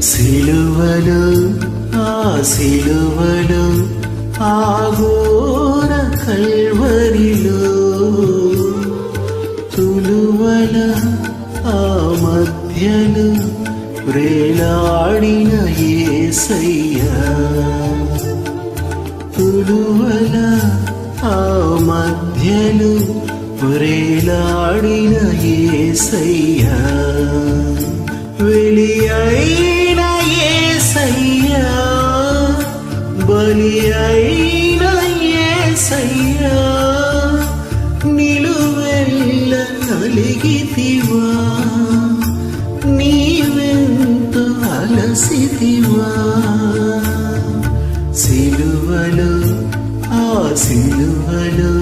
సిలువలు ఆ సిలువలు ఆ ఆగోర కల్వరిలో. తులువల ఆ మధ్యలు వేలాడిన ఏసయ్యా. తులువల ఆ మధ్యలు వేలాడిన ఏసయ్యా. వెలి బలి అయిన ఏసయ్యా నిలువెల్ల కలిగితివా నీవెంత అలసితివా. సిలువలు ఆ సిలువలు